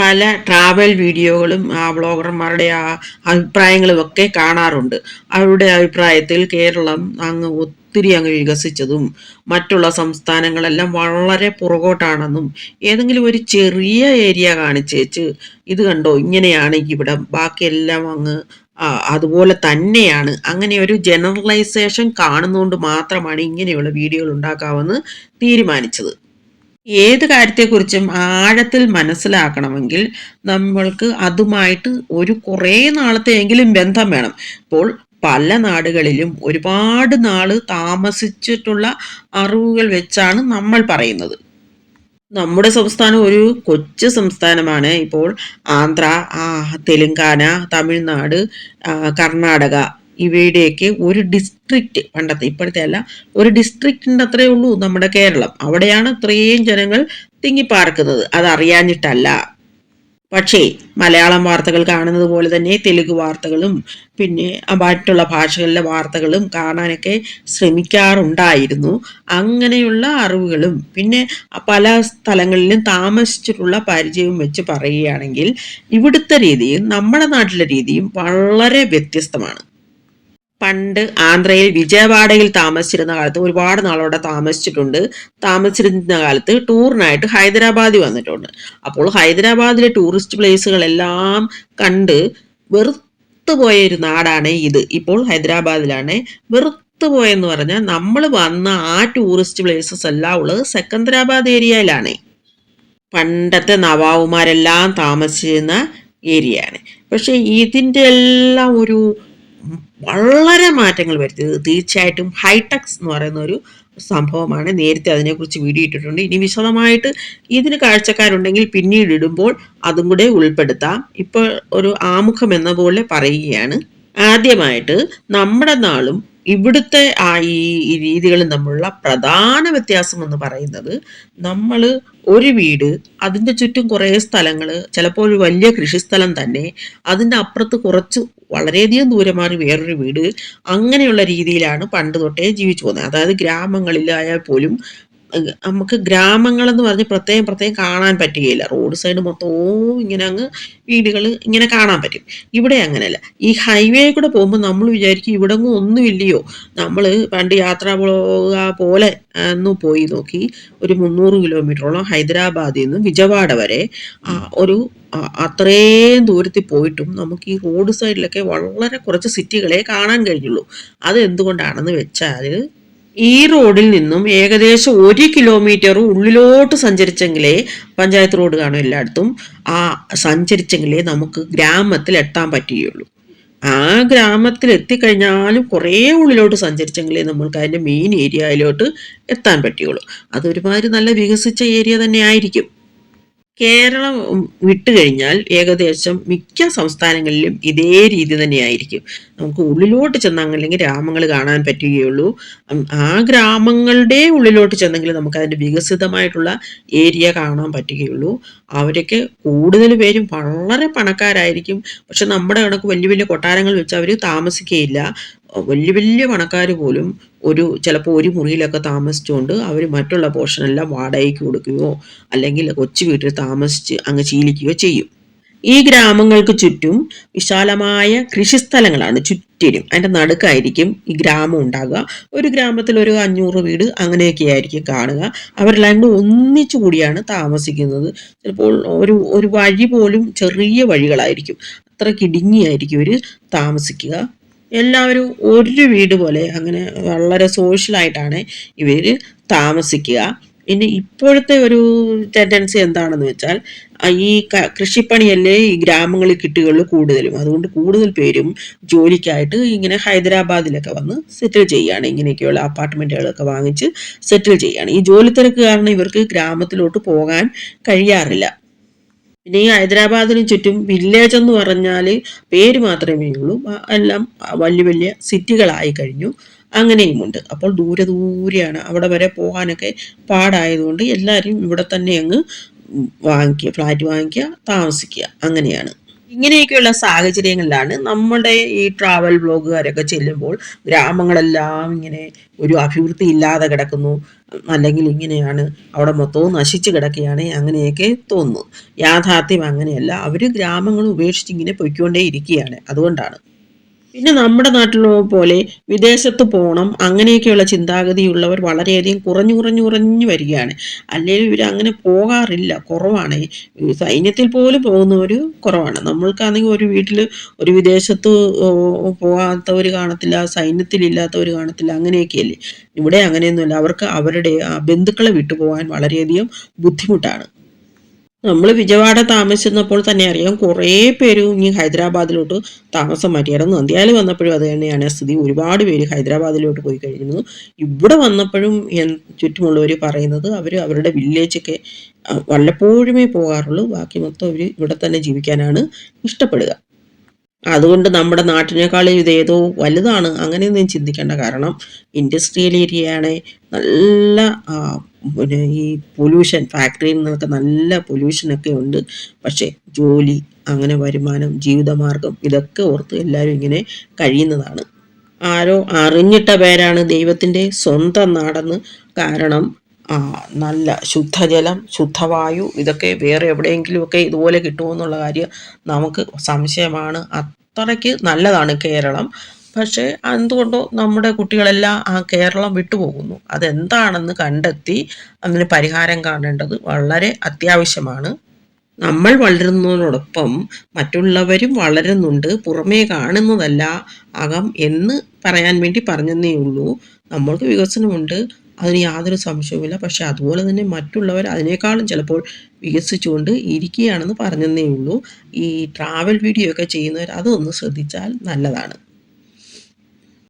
പല ട്രാവൽ വീഡിയോകളും ആ വ്ളോഗർമാരുടെ ആ അഭിപ്രായങ്ങളും ഒക്കെ കാണാറുണ്ട്. അവരുടെ അഭിപ്രായത്തിൽ കേരളം അങ്ങ് ഒത്തിരി അങ്ങ് വികസിച്ചതും മറ്റുള്ള സംസ്ഥാനങ്ങളെല്ലാം വളരെ പുറകോട്ടാണെന്നും ഏതെങ്കിലും ഒരു ചെറിയ ഏരിയ കാണിച്ചേച്ച് ഇത് കണ്ടോ ഇങ്ങനെയാണ് ഇവിടെ ബാക്കിയെല്ലാം അങ്ങ് അതുപോലെ തന്നെയാണ്. അങ്ങനെ ഒരു ജനറലൈസേഷൻ കാണുന്നതുകൊണ്ട് മാത്രമാണ് ഇങ്ങനെയുള്ള വീഡിയോകൾ ഉണ്ടാക്കാമെന്ന് തീരുമാനിച്ചത്. ഏത് കാര്യത്തെക്കുറിച്ചും ആഴത്തിൽ മനസ്സിലാക്കണമെങ്കിൽ നമ്മൾക്ക് അതുമായിട്ട് ഒരു കുറേ നാളത്തെയെങ്കിലും ബന്ധം വേണം. ഇപ്പോൾ പല നാടുകളിലും ഒരുപാട് നാൾ താമസിച്ചിട്ടുള്ള അറിവുകൾ വെച്ചാണ് നമ്മൾ പറയുന്നത്. നമ്മുടെ സംസ്ഥാനം ഒരു കൊച്ചു സംസ്ഥാനമാണ്. ഇപ്പോൾ ആന്ധ്ര തെലുങ്കാന തമിഴ്നാട് കർണാടക ഇവയുടെയൊക്കെ ഒരു ഡിസ്ട്രിക്റ്റ് പണ്ടത്തെ ഇപ്പോഴത്തെ അല്ല ഒരു ഡിസ്ട്രിക്റ്റിന്റെ അത്രേ ഉള്ളൂ നമ്മുടെ കേരളം. അവിടെയാണ് ഇത്രയും ജനങ്ങൾ തിങ്ങിപ്പാർക്കുന്നത്. അതറിയാഞ്ഞിട്ടല്ല. പക്ഷേ മലയാളം വാർത്തകൾ കാണുന്നത് പോലെ തന്നെ തെലുങ്ക് വാർത്തകളും പിന്നെ മറ്റുള്ള ഭാഷകളിലെ വാർത്തകളും കാണാനൊക്കെ ശ്രമിക്കാറുണ്ടായിരുന്നു. അങ്ങനെയുള്ള അറിവുകളും പിന്നെ പല സ്ഥലങ്ങളിലും താമസിച്ചിട്ടുള്ള പരിചയവും വെച്ച് പറയുകയാണെങ്കിൽ ഇവിടുത്തെ രീതിയും നമ്മുടെ നാട്ടിലെ രീതിയും വളരെ വ്യത്യസ്തമാണ്. പണ്ട് ആന്ധ്രയിൽ വിജയവാഡയിൽ താമസിച്ചിരുന്ന കാലത്ത് ഒരുപാട് നാളോടെ താമസിച്ചിട്ടുണ്ട്. താമസിച്ചിരുന്ന കാലത്ത് ടൂറിനായിട്ട് ഹൈദരാബാദിൽ വന്നിട്ടുണ്ട്. അപ്പോൾ ഹൈദരാബാദിലെ ടൂറിസ്റ്റ് പ്ലേസുകളെല്ലാം കണ്ട് വെറുത്തു പോയ ഒരു നാടാണ് ഇത്. ഇപ്പോൾ ഹൈദരാബാദിലാണ്. വെറുത്തു പോയെന്ന് പറഞ്ഞാൽ നമ്മൾ വന്ന ആ ടൂറിസ്റ്റ് പ്ലേസസ് എല്ലാം ഉള്ളത് സെക്കന്ദരാബാദ് ഏരിയയിലാണ്. പണ്ടത്തെ നവാബുമാരെല്ലാം താമസിച്ചിരുന്ന ഏരിയയാണ്. പക്ഷേ ഇതിന്റെ എല്ലാം ഒരു വളരെ മാറ്റങ്ങൾ വരുത്തിയത് തീർച്ചയായിട്ടും ഹൈടെക്സ് എന്ന് പറയുന്ന ഒരു സംഭവമാണ്. നേരത്തെ അതിനെക്കുറിച്ച് വീഡിയോ ഇട്ടിട്ടുണ്ട്. ഇനി വിശദമായിട്ട് ഇതിന് കാഴ്ചക്കാരുണ്ടെങ്കിൽ പിന്നീട് ഇടുമ്പോൾ അതും കൂടെ ഉൾപ്പെടുത്താം. ഇപ്പോൾ ഒരു ആമുഖം എന്ന പോലെ പറയുകയാണ്. ആദ്യമായിട്ട് നമ്മുടെ നാളും ഇവിടുത്തെ ആ ഈ രീതികളിൽ നമ്മളുള്ള പ്രധാന വ്യത്യാസം എന്ന് പറയുന്നത് നമ്മൾ ഒരു വീട് അതിന്റെ ചുറ്റും കുറേ സ്ഥലങ്ങൾ ചിലപ്പോൾ ഒരു വലിയ കൃഷിസ്ഥലം തന്നെ അതിന്റെ അപ്പുറത്ത് കുറച്ച് വളരെയധികം ദൂരെ മാറി വേറൊരു വീട് അങ്ങനെയുള്ള രീതിയിലാണ് പണ്ട് തൊട്ടേ ജീവിച്ചു പോകുന്നത്. അതായത് ഗ്രാമങ്ങളിലായാൽ പോലും നമുക്ക് ഗ്രാമങ്ങളെന്ന് പറഞ്ഞ് പ്രത്യേകം പ്രത്യേകം കാണാൻ പറ്റുകയില്ല. റോഡ് സൈഡ് മൊത്തവും ഇങ്ങനെ അങ്ങ് വീടുകൾ ഇങ്ങനെ കാണാൻ പറ്റും. ഇവിടെ അങ്ങനെയല്ല. ഈ ഹൈവേ കൂടെ പോകുമ്പോൾ നമ്മൾ വിചാരിക്കും ഇവിടെ ഒന്നും ഒന്നുമില്ലയോ നമ്മൾ പണ്ട് യാത്ര പോലെ ഒന്ന് പോയി നോക്കി. ഒരു മുന്നൂറ് കിലോമീറ്ററോളം ഹൈദരാബാദിൽ നിന്ന് വിജയവാഡ വരെ ഒരു അത്രയും ദൂരത്തിൽ പോയിട്ടും നമുക്ക് ഈ റോഡ് സൈഡിലൊക്കെ വളരെ കുറച്ച് സിറ്റികളെ കാണാൻ കഴിഞ്ഞുള്ളൂ. അത് എന്തുകൊണ്ടാണെന്ന് വെച്ചാൽ ഈ റോഡിൽ നിന്നും ഏകദേശം ഒരു കിലോമീറ്റർ ഉള്ളിലോട്ട് സഞ്ചരിച്ചെങ്കിലേ പഞ്ചായത്ത് റോഡ് കാണും എല്ലായിടത്തും. ആ സഞ്ചരിച്ചെങ്കിലേ നമുക്ക് ഗ്രാമത്തിൽ എത്താൻ പറ്റുകയുള്ളൂ. ആ ഗ്രാമത്തിൽ എത്തിക്കഴിഞ്ഞാലും കുറേ ഉള്ളിലോട്ട് സഞ്ചരിച്ചെങ്കിലേ നമ്മൾക്ക് അതിന്റെ മെയിൻ ഏരിയയിലോട്ട് എത്താൻ പറ്റുകയുള്ളൂ. അതൊരുമാതിരി നല്ല വികസിച്ച ഏരിയ തന്നെ ആയിരിക്കും. കേരളം വിട്ടുകഴിഞ്ഞാൽ ഏകദേശം മിക്ക സംസ്ഥാനങ്ങളിലും ഇതേ രീതി തന്നെയായിരിക്കും. നമുക്ക് ഉള്ളിലോട്ട് ചെന്നല്ലെങ്കിൽ ഗ്രാമങ്ങൾ കാണാൻ പറ്റുകയുള്ളൂ. ആ ഗ്രാമങ്ങളുടെ ഉള്ളിലോട്ട് ചെന്നെങ്കിൽ നമുക്ക് അതിന്റെ വികസിതമായിട്ടുള്ള ഏരിയ കാണാൻ പറ്റുകയുള്ളൂ. അവരൊക്കെ കൂടുതൽ പേരും വളരെ പണക്കാരായിരിക്കും. പക്ഷെ നമ്മുടെ കണക്ക് വലിയ വലിയ കൊട്ടാരങ്ങൾ വെച്ച് അവർ താമസിക്കുകയില്ല. വലിയ വലിയ പണക്കാർ പോലും ഒരു ചിലപ്പോൾ ഒരു മുറിയിലൊക്കെ താമസിച്ചുകൊണ്ട് അവർ മറ്റുള്ള പോർഷൻ എല്ലാം വാടകയ്ക്ക് കൊടുക്കുകയോ അല്ലെങ്കിൽ കൊച്ചു വീട്ടിൽ താമസിച്ച് അങ്ങ് ശീലിക്കുകയോ ചെയ്യും. ഈ ഗ്രാമങ്ങൾക്ക് ചുറ്റും വിശാലമായ കൃഷിസ്ഥലങ്ങളാണ് ചുറ്റിനും. അതിന്റെ നടുക്കായിരിക്കും ഈ ഗ്രാമം ഉണ്ടാകുക ഒരു ഗ്രാമത്തിൽ ഒരു അഞ്ഞൂറ് വീട് അങ്ങനെയൊക്കെ ആയിരിക്കും കാണുക. അവരെല്ലാം ഒന്നിച്ചു കൂടിയാണ് താമസിക്കുന്നത്. ചിലപ്പോൾ ഒരു ഒരു വഴി പോലും ചെറിയ വഴികളായിരിക്കും. അത്ര കിടുങ്ങിയായിരിക്കും ഇവർ താമസിക്കുക. എല്ലാവരും ഒരു വീട് പോലെ അങ്ങനെ വളരെ സോഷ്യലായിട്ടാണ് ഇവർ താമസിക്കുക. ഇനി ഇപ്പോഴത്തെ ഒരു ടെൻഡൻസി എന്താണെന്ന് വെച്ചാൽ ഈ കൃഷിപ്പണിയല്ലേ ഈ ഗ്രാമങ്ങളിൽ കിട്ടുകളിൽ കൂടുതലും. അതുകൊണ്ട് കൂടുതൽ പേരും ജോലിക്കായിട്ട് ഇങ്ങനെ ഹൈദരാബാദിലൊക്കെ വന്ന് സെറ്റിൽ ചെയ്യുകയാണ്. ഇങ്ങനെയൊക്കെയുള്ള അപ്പാർട്ട്മെന്റുകളൊക്കെ വാങ്ങിച്ച് സെറ്റിൽ ചെയ്യുകയാണ്. ഈ ജോലി തിരക്ക് കാരണം ഇവർക്ക് ഗ്രാമത്തിലോട്ട് പോകാൻ കഴിയാറില്ല. പിന്നെ ഈ ഹൈദരാബാദിന് ചുറ്റും വില്ലേജ് എന്ന് പറഞ്ഞാൽ പേര് മാത്രമേ ഉള്ളൂ. എല്ലാം വലിയ വലിയ സിറ്റികളായി കഴിഞ്ഞു. അങ്ങനെയുമുണ്ട്. അപ്പോൾ ദൂരെ ദൂരെയാണ്. അവിടെ വരെ പോകാനൊക്കെ പാടായതുകൊണ്ട് എല്ലാവരും ഇവിടെ തന്നെ അങ്ങ് വാങ്ങിക്കുക ഫ്ലാറ്റ് വാങ്ങിക്കുക താമസിക്കുക. അങ്ങനെയാണ്. ഇങ്ങനെയൊക്കെയുള്ള സാഹചര്യങ്ങളിലാണ് നമ്മുടെ ഈ ട്രാവൽ ബ്ലോഗുകാരൊക്കെ ചെല്ലുമ്പോൾ ഗ്രാമങ്ങളെല്ലാം ഇങ്ങനെ ഒരു അഭിവൃദ്ധി ഇല്ലാതെ കിടക്കുന്നു. അല്ലെങ്കിൽ ഇങ്ങനെയാണ് അവിടെ മൊത്തവും നശിച്ചു കിടക്കുകയാണ് അങ്ങനെയൊക്കെ തോന്നുന്നു. യാഥാർത്ഥ്യം അങ്ങനെയല്ല. അവർ ഗ്രാമങ്ങൾ ഉപേക്ഷിച്ച് ഇങ്ങനെ പൊയ്ക്കൊണ്ടേ ഇരിക്കുകയാണ് അതുകൊണ്ടാണ്. പിന്നെ നമ്മുടെ നാട്ടിലെ പോലെ വിദേശത്ത് പോകണം അങ്ങനെയൊക്കെയുള്ള ചിന്താഗതിയുള്ളവർ വളരെയധികം കുറഞ്ഞു കുറഞ്ഞു കുറഞ്ഞു വരികയാണ്. അല്ലെങ്കിൽ ഇവർ അങ്ങനെ പോകാറില്ല. കുറവാണ്. സൈന്യത്തിൽ പോലും പോകുന്നവർ കുറവാണ്. നമ്മൾക്കാണെങ്കിൽ ഒരു വീട്ടിൽ ഒരു വിദേശത്ത് പോകാത്തവർ കാണത്തില്ല സൈന്യത്തിലില്ലാത്തവർ കാണത്തില്ല അങ്ങനെയൊക്കെയല്ലേ. ഇവിടെ അങ്ങനെയൊന്നുമില്ല. അവർക്ക് അവരുടെ ബന്ധുക്കളെ വിട്ടുപോകാൻ വളരെയധികം ബുദ്ധിമുട്ടാണ്. നമ്മൾ വിജയവാഡ താമസിച്ചപ്പോൾ തന്നെ അറിയാം കുറേ പേരും ഇനി ഹൈദരാബാദിലോട്ട് താമസം മാറ്റിയായിരുന്നു. നന്ദിയാൽ വന്നപ്പോഴും അത് തന്നെയാണ്. സ്ഥിതി ഒരുപാട് പേര് ഹൈദരാബാദിലോട്ട് പോയി കഴിഞ്ഞിരുന്നു. ഇവിടെ വന്നപ്പോഴും ചുറ്റുമുള്ളവർ പറയുന്നത് അവർ അവരുടെ വില്ലേജൊക്കെ വല്ലപ്പോഴുമേ പോകാറുള്ളൂ. ബാക്കി മൊത്തം അവർ ഇവിടെ തന്നെ ജീവിക്കാനാണ് ഇഷ്ടപ്പെടുക. അതുകൊണ്ട് നമ്മുടെ നാട്ടിനേക്കാളും ഇതേതോ വലുതാണ്. അങ്ങനെയൊന്നും ചിന്തിക്കേണ്ട കാരണം ഇൻഡസ്ട്രിയൽ ഏരിയയാണ്. നല്ല പിന്നെ ഈ പൊല്യൂഷൻ ഫാക്ടറിയിൽ നിന്നൊക്കെ നല്ല പൊല്യൂഷനൊക്കെ ഉണ്ട്. പക്ഷേ ജോലി അങ്ങനെ വരുമാനം ജീവിതമാർഗം ഇതൊക്കെ ഓർത്ത് എല്ലാവരും ഇങ്ങനെ കഴിയുന്നതാണ്. ആരോ അറിഞ്ഞിട്ട പേരാണ് ദൈവത്തിന്റെ സ്വന്തം നാടെന്ന്. കാരണം നല്ല ശുദ്ധജലം ശുദ്ധവായു ഇതൊക്കെ വേറെ എവിടെയെങ്കിലുമൊക്കെ ഇതുപോലെ കിട്ടുമോ എന്നുള്ള കാര്യം നമുക്ക് സംശയമാണ്. അത്രയ്ക്ക് നല്ലതാണ് കേരളം. പക്ഷേ എന്തുകൊണ്ടോ നമ്മുടെ കുട്ടികളെല്ലാം ആ കേരളം വിട്ടുപോകുന്നു. അതെന്താണെന്ന് കണ്ടെത്തി അതിന് പരിഹാരം കാണേണ്ടത് വളരെ അത്യാവശ്യമാണ്. നമ്മൾ വളരുന്നതിനോടൊപ്പം മറ്റുള്ളവരും വളരുന്നുണ്ട്. പുറമേ കാണുന്നതല്ല അകം എന്ന് പറയാൻ വേണ്ടി പറഞ്ഞതേ ഉള്ളൂ. നമ്മൾക്ക് വികസനമുണ്ട്. അതിന് യാതൊരു സംശയവുമില്ല. പക്ഷെ അതുപോലെ തന്നെ മറ്റുള്ളവർ അതിനേക്കാളും ചിലപ്പോൾ വികസിച്ചുകൊണ്ട് ഇരിക്കുകയാണെന്ന് പറഞ്ഞതേ ഉള്ളൂ. ഈ ട്രാവൽ വീഡിയോ ഒക്കെ ചെയ്യുന്നവർ അതൊന്ന് ശ്രദ്ധിച്ചാൽ നല്ലതാണ്.